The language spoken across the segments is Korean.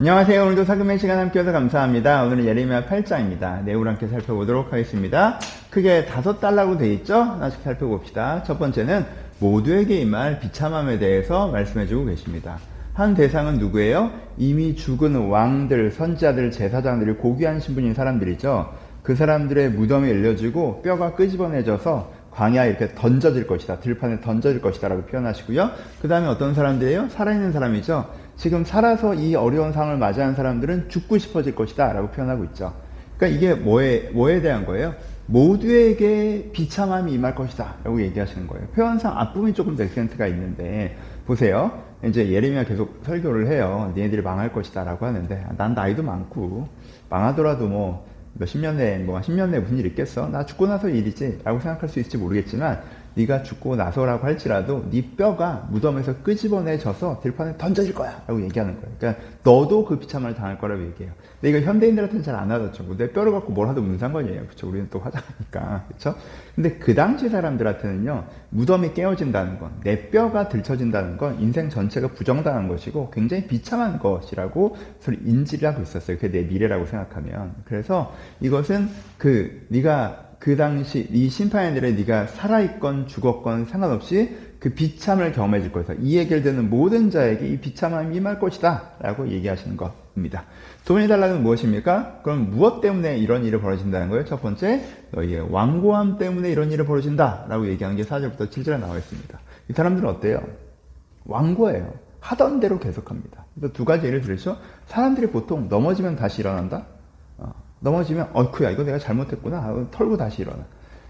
안녕하세요. 오늘도 사금의 시간 함께해서 감사합니다. 오늘은 예레미야 8장입니다. 내용을 함께 살펴보도록 하겠습니다. 크게 다섯 달라고 되어 있죠? 하나씩 살펴봅시다. 첫 번째는 모두에게 임할 비참함에 대해서 말씀해주고 계십니다. 한 대상은 누구예요? 이미 죽은 왕들, 선지자들, 제사장들이 고귀한 신분인 사람들이죠. 그 사람들의 무덤에 일려주고 뼈가 끄집어내져서 광야에 이렇게 던져질 것이다. 들판에 던져질 것이다. 라고 표현하시고요. 그 다음에 어떤 사람들이에요? 살아있는 사람이죠. 지금 살아서 이 어려운 상황을 맞이하는 사람들은 죽고 싶어질 것이다. 라고 표현하고 있죠. 그러니까 이게 뭐에, 뭐에 대한 거예요? 모두에게 비참함이 임할 것이다. 라고 얘기하시는 거예요. 표현상 앞부분이 조금 액센트가 있는데, 보세요. 이제 예레미야 계속 설교를 해요. 니네들이 망할 것이다. 라고 하는데, 난 나이도 많고, 망하더라도 뭐, 몇십 년 내에 뭐 10년 내에 무슨 일 있겠어? 나 죽고 나서 일이지 라고 생각할 수 있을지 모르겠지만 네가 죽고 나서라고 할지라도 네 뼈가 무덤에서 끄집어내져서 들판에 던져질 거야 라고 얘기하는 거예요. 그러니까 너도 그 비참을 당할 거라고 얘기해요. 근데 이거 현대인들한테는 잘 안 하죠. 내 뼈를 갖고 뭘 하도 무슨 상관이에요. 그렇죠? 우리는 또 화장하니까. 그렇죠? 근데 그 당시 사람들한테는요. 무덤이 깨어진다는 건, 내 뼈가 들쳐진다는 건 인생 전체가 부정당한 것이고 굉장히 비참한 것이라고 인지를 하고 있었어요. 그게 내 미래라고 생각하면. 그래서 이것은 그 네가 그 당시 이 심판인들의 네가 살아있건 죽었건 상관없이 그 비참을 경험해질 것이다. 이 듣는 모든 자에게 이 비참함이 임할 것이다. 라고 얘기하시는. 두 번째 달락은 무엇입니까? 그럼 무엇 때문에 이런 일이 벌어진다는 거예요? 첫 번째, 너희의 완고함 때문에 이런 일이 벌어진다. 라고 얘기하는 게 4절부터 7절에 나와 있습니다. 이 사람들은 어때요? 완고예요. 하던 대로 계속합니다. 두 가지 예를 들죠. 사람들이 보통 넘어지면 다시 일어난다? 넘어지면 어이쿠야 이거 내가 잘못했구나 털고 다시 일어나.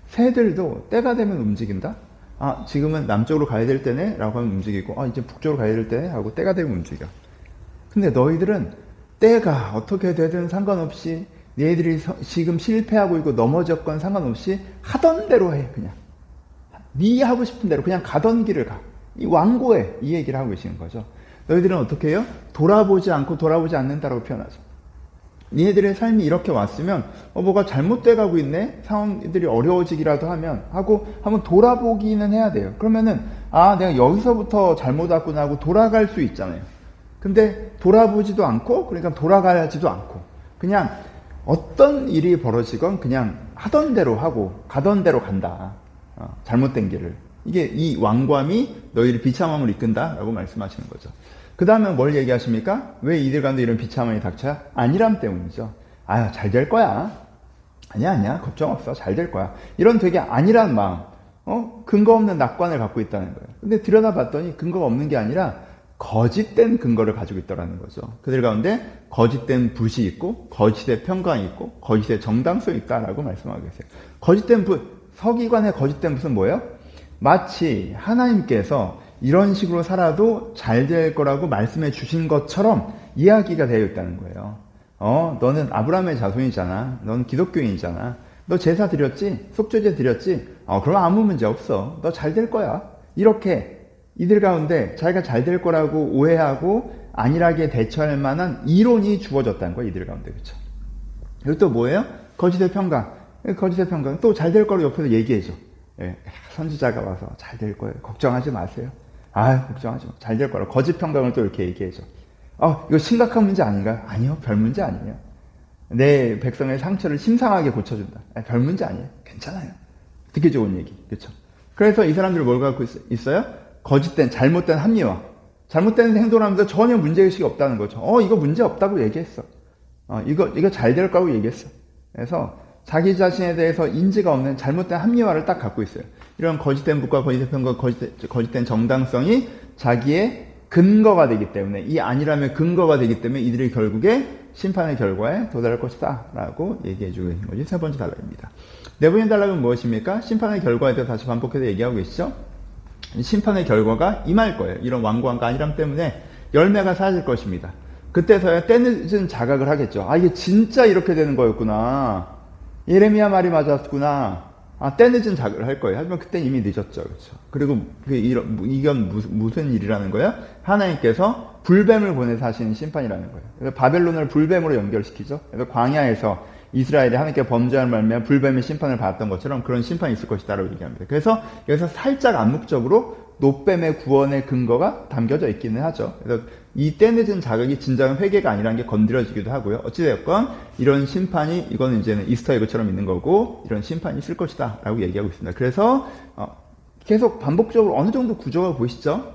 새들도 때가 되면 움직인다. 아 지금은 남쪽으로 가야 될 때네 라고 하면 움직이고 아 이제 북쪽으로 가야 될 때네 하고 때가 되면 움직여. 근데 너희들은 때가 어떻게 되든 상관없이 얘들이 지금 실패하고 있고 넘어졌건 상관없이 하던 대로 해 그냥. 네 하고 싶은 대로 그냥 가던 길을 가. 이 완고해 이 얘기를 하고 계시는 거죠. 너희들은 어떻게 해요? 돌아보지 않고 돌아보지 않는다라고 표현하죠. 니네들의 삶이 이렇게 왔으면 어, 뭐가 잘못돼 가고 있네 상황들이 어려워지기라도 하면 하고 한번 돌아보기는 해야 돼요. 그러면은 아 내가 여기서부터 잘못 왔구나 하고 돌아갈 수 있잖아요. 근데 돌아보지도 않고 그러니까 돌아가지도 않고 그냥 어떤 일이 벌어지건 그냥 하던 대로 하고 가던 대로 간다. 어, 잘못된 길을 이게 이 왕감이 너희를 비참함을 이끈다라고 말씀하시는 거죠. 그 다음에 뭘 얘기하십니까? 왜 이들 가운데 이런 비참함이 닥쳐야? 아니람 때문이죠. 아유, 잘 될 거야. 아니야, 아니야. 걱정 없어. 잘 될 거야. 이런 되게 아니란 마음. 어? 근거 없는 낙관을 갖고 있다는 거예요. 근데 들여다 봤더니 근거가 없는 게 아니라 거짓된 근거를 가지고 있더라는 거죠. 그들 가운데 거짓된 붓이 있고, 거짓의 평강이 있고, 거짓의 정당성이 있다라고 말씀하고 계세요. 거짓된 붓, 서기관의 거짓된 붓은 뭐예요? 마치 하나님께서 이런 식으로 살아도 잘 될 거라고 말씀해 주신 것처럼 이야기가 되어 있다는 거예요. 어, 너는 아브라함의 자손이잖아. 넌 기독교인이잖아. 너 제사 드렸지? 속죄제 드렸지? 어, 그럼 아무 문제 없어. 너 잘 될 거야. 이렇게 이들 가운데 자기가 잘 될 거라고 오해하고 안일하게 대처할 만한 이론이 주어졌다는 거예요. 이들 가운데. 그렇죠? 그리고 또 뭐예요? 거짓의 평강. 거짓의 평강. 또잘 될 거로 옆에서 얘기해줘. 예, 선지자가 와서 잘 될 거예요. 걱정하지 마세요. 아, 걱정하지 마. 잘 될 거라. 거짓 평강을 또 이렇게 얘기해줘. 어, 이거 심각한 문제 아닌가요? 아니요, 별 문제 아니에요. 내 백성의 상처를 심상하게 고쳐준다. 아니, 별 문제 아니에요. 괜찮아요. 듣기 좋은 얘기. 그렇죠? 그래서 이 사람들을 뭘 갖고 있, 어 요 거짓된, 잘못된 합리화. 잘못된 행동을 하면서 전혀 문제의식이 없다는 거죠. 어, 이거 문제 없다고 얘기했어. 어, 이거, 이거 잘 될 거라고 얘기했어. 그래서 자기 자신에 대해서 인지가 없는 잘못된 합리화를 딱 갖고 있어요. 이런 거짓된 북과 거짓된 편과 거짓된, 거짓된 정당성이 자기의 근거가 되기 때문에 이 아니라면 근거가 되기 때문에 이들이 결국에 심판의 결과에 도달할 것이다 라고 얘기해 주고 있는 것이 세 번째 단락입니다. 네 번째 단락은 무엇입니까? 심판의 결과에 대해서 다시 반복해서 얘기하고 계시죠? 심판의 결과가 임할 거예요. 이런 완고함과 아니람 때문에 열매가 사라질 것입니다. 그때서야 때늦은 자각을 하겠죠. 아 이게 진짜 이렇게 되는 거였구나. 예레미야 말이 맞았구나. 아, 때 늦은 자극을 할 거예요. 하지만 그때 이미 늦었죠. 그렇죠. 그리고 그 이런, 이건 무슨 일이라는 거예요? 하나님께서 불뱀을 보내서 하시는 심판이라는 거예요. 그래서 바벨론을 불뱀으로 연결시키죠. 그래서 광야에서 이스라엘이 하나님께 범죄한 말면 불뱀의 심판을 받았던 것처럼 그런 심판이 있을 것이다라고 얘기합니다. 그래서 여기서 살짝 암묵적으로 노뱀의 구원의 근거가 담겨져 있기는 하죠. 그래서 이 때늦은 자극이 진정한 회개가 아니라는 게 건드려지기도 하고요. 어찌되었건 이런 심판이 이거는 이제는 이스터 에그처럼 있는 거고 이런 심판이 있을 것이다 라고 얘기하고 있습니다. 그래서 어, 계속 반복적으로 어느 정도 구조가 보이시죠?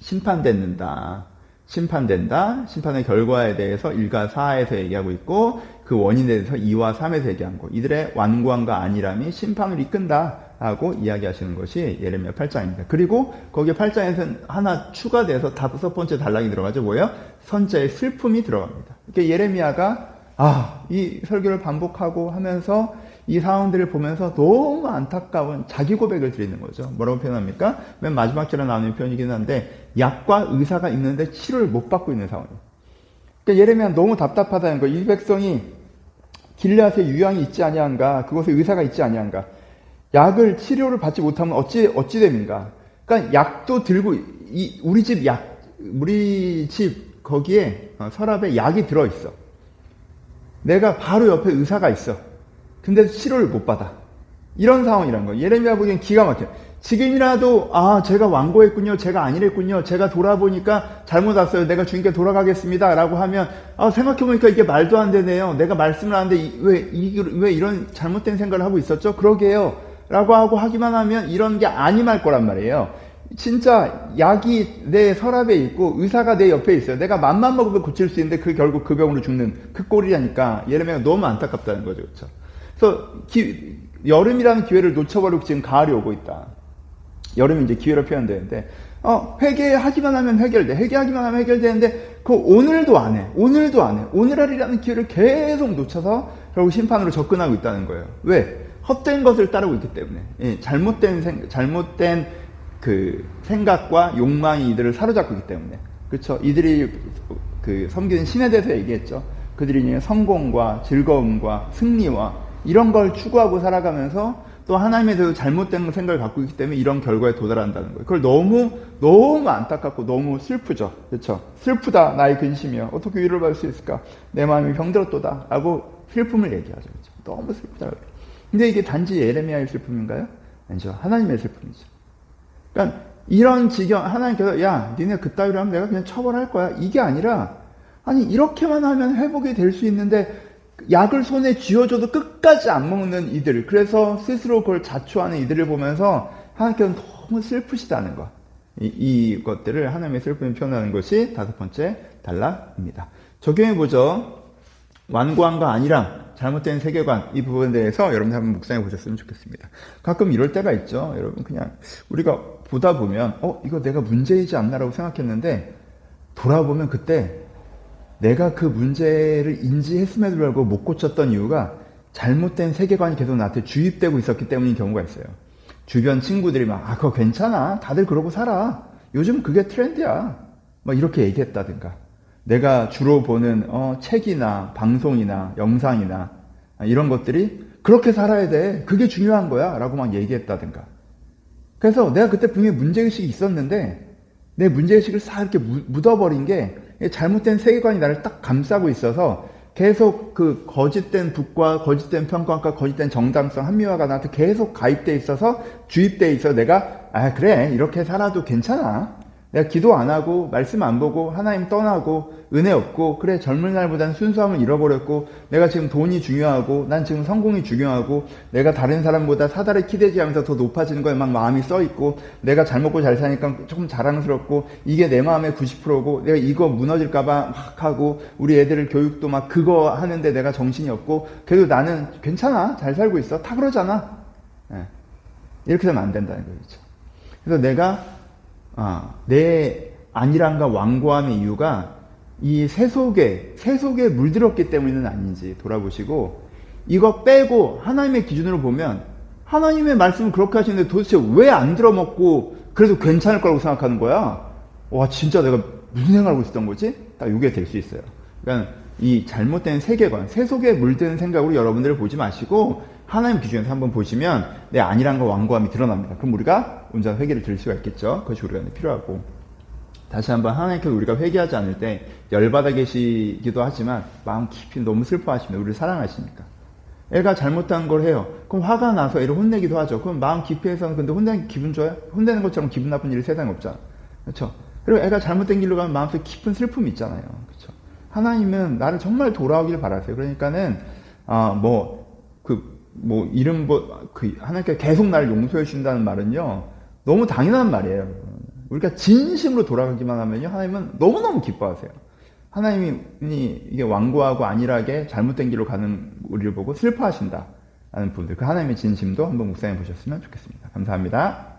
심판된다. 심판된다. 심판의 결과에 대해서 1과 4에서 얘기하고 있고 그 원인에 대해서 2와 3에서 얘기한 거. 이들의 완고함과 안일함이 심판을 이끈다. 하고 이야기하시는 것이 예레미야 8장입니다. 그리고 거기에 8장에서는 하나 추가돼서 다섯 번째 단락이 들어가죠. 뭐예요? 선자의 슬픔이 들어갑니다. 그러니까 예레미야가 아, 이 설교를 반복하고 하면서 이 상황들을 보면서 너무 안타까운 자기 고백을 드리는 거죠. 뭐라고 표현합니까? 맨 마지막 절에 나오는 표현이긴 한데 약과 의사가 있는데 치료를 못 받고 있는 상황이에요. 그러니까 예레미야 너무 답답하다는 거예요. 이 백성이 길앗에 유양이 있지 아니한가? 그곳에 의사가 있지 아니한가? 약을 치료를 받지 못하면 어찌 어찌 됩니까? 그러니까 약도 들고 이 우리 집 약 우리 집 거기에 어, 서랍에 약이 들어 있어. 내가 바로 옆에 의사가 있어. 근데 치료를 못 받아. 이런 상황이란 거예요. 예레미야 보기엔 기가 막혀. 지금이라도 아 제가 완고했군요. 제가 아니랬군요. 제가 돌아보니까 잘못 왔어요. 내가 주님께 돌아가겠습니다 라고 하면 아 생각해보니까 이게 말도 안 되네요. 내가 말씀을 하는데 왜, 왜 이런 잘못된 생각을 하고 있었죠? 그러게요. 라고 하고 하기만 하면 이런 게 아니말 거란 말이에요. 진짜 약이 내 서랍에 있고 의사가 내 옆에 있어요. 내가 맘만 먹으면 고칠 수 있는데 그 결국 그 병으로 죽는 그 꼴이라니까 예레미야가 너무 안타깝다는 거죠. 그렇죠? 그래서 기, 여름이라는 기회를 놓쳐버리고 지금 가을이 오고 있다. 여름이 이제 기회로 표현되는데 어, 회개하기만 하면 해결돼. 회개하기만 하면 해결되는데 그 오늘도 안 해. 오늘도 안 해. 오늘날이라는 기회를 계속 놓쳐서 결국 심판으로 접근하고 있다는 거예요. 왜? 헛된 것을 따르고 있기 때문에 예, 잘못된 생, 잘못된 그 생각과 욕망이 이들을 사로잡고 있기 때문에 그렇죠. 이들이 그 섬기는 신에 대해서 얘기했죠. 그들이 성공과 즐거움과 승리와 이런 걸 추구하고 살아가면서 또 하나님에 대해서 잘못된 생각을 갖고 있기 때문에 이런 결과에 도달한다는 거예요. 그걸 너무 너무 안타깝고 너무 슬프죠. 그렇죠? 슬프다 나의 근심이여 어떻게 위로를 받을 수 있을까? 내 마음이 병들었도다라고 슬픔을 얘기하죠. 그렇죠? 너무 슬프다. 근데 이게 단지 예레미야의 슬픔인가요? 아니죠. 하나님의 슬픔이죠. 그러니까 이런 지경 하나님께서 야 니네 그따위로 하면 내가 그냥 처벌할 거야. 이게 아니라 아니 이렇게만 하면 회복이 될 수 있는데 약을 손에 쥐어줘도 끝까지 안 먹는 이들 그래서 스스로 그걸 자초하는 이들을 보면서 하나님께서 너무 슬프시다는 것 이, 이것들을 하나님의 슬픔을 표현하는 것이 다섯 번째 단락입니다. 적용해보죠. 완고함과 아니랑 잘못된 세계관 이 부분에 대해서 여러분 한번 묵상해 보셨으면 좋겠습니다. 가끔 이럴 때가 있죠. 여러분 그냥 우리가 보다 보면 어 이거 내가 문제이지 않나라고 생각했는데 돌아보면 그때 내가 그 문제를 인지했음에도 불구하고 못 고쳤던 이유가 잘못된 세계관이 계속 나한테 주입되고 있었기 때문인 경우가 있어요. 주변 친구들이 막, 아, 그거 괜찮아. 다들 그러고 살아. 요즘 그게 트렌드야. 막 이렇게 얘기했다든가. 내가 주로 보는 어, 책이나 방송이나 영상이나 이런 것들이 그렇게 살아야 돼. 그게 중요한 거야. 라고 막 얘기했다든가. 그래서 내가 그때 분명히 문제의식이 있었는데 내 문제의식을 싹 이렇게 묻어버린 게 잘못된 세계관이 나를 딱 감싸고 있어서 계속 그 거짓된 북과 거짓된 평가과 거짓된 정당성 합리화가 나한테 계속 가입돼 있어서 주입돼 있어 내가 아 그래 이렇게 살아도 괜찮아 내가 기도 안 하고 말씀 안 보고 하나님 떠나고 은혜 없고 그래 젊은 날보다는 순수함을 잃어버렸고 내가 지금 돈이 중요하고 난 지금 성공이 중요하고 내가 다른 사람보다 사다리 키대지 하면서 더 높아지는 거에 막 마음이 써 있고 내가 잘 먹고 잘 사니까 조금 자랑스럽고 이게 내 마음의 90%고 내가 이거 무너질까봐 막 하고 우리 애들 교육도 막 그거 하는데 내가 정신이 없고 그래도 나는 괜찮아 잘 살고 있어 다 그러잖아 네. 이렇게 되면 안 된다는 거죠. 그래서 내가 아, 내 안일함과 완고함의 이유가 이 세속에, 세속에 물들었기 때문은 아닌지 돌아보시고 이거 빼고 하나님의 기준으로 보면 하나님의 말씀을 그렇게 하시는데 도대체 왜 안 들어먹고 그래도 괜찮을 거라고 생각하는 거야? 와, 진짜 내가 무슨 생각을 하고 있었던 거지? 딱 이게 될 수 있어요. 그러니까 이 잘못된 세계관, 세속에 물드는 생각으로 여러분들을 보지 마시고 하나님 기준에서 한번 보시면 내 안일함과 완고함이 드러납니다. 그럼 우리가 온전 회개를 드릴 수가 있겠죠. 그것이 우리가 필요하고 다시 한번 하나님께서 우리가 회개하지 않을 때 열받아 계시기도 하지만 마음 깊이 너무 슬퍼하십니다. 우리를 사랑하시니까. 애가 잘못한 걸 해요. 그럼 화가 나서 애를 혼내기도 하죠. 그럼 마음 깊이에서는 근데 혼내는 기분 좋아요? 혼내는 것처럼 기분 나쁜 일이 세상에 없잖아. 그렇죠? 그리고 애가 잘못된 길로 가면 마음속에 깊은 슬픔이 있잖아요. 그렇죠? 하나님은 나를 정말 돌아오길 바라세요. 그러니까는 아뭐그 뭐 이름 뭐그 하나님께 계속 나를 용서해 주신다는 말은요 너무 당연한 말이에요. 우리가 진심으로 돌아가기만 하면요 하나님은 너무 너무 기뻐하세요. 하나님이 이게 완고하고 안일하게 잘못된 길로 가는 우리를 보고 슬퍼하신다. 라는 부분들. 그 하나님의 진심도 한번 묵상해 보셨으면 좋겠습니다. 감사합니다.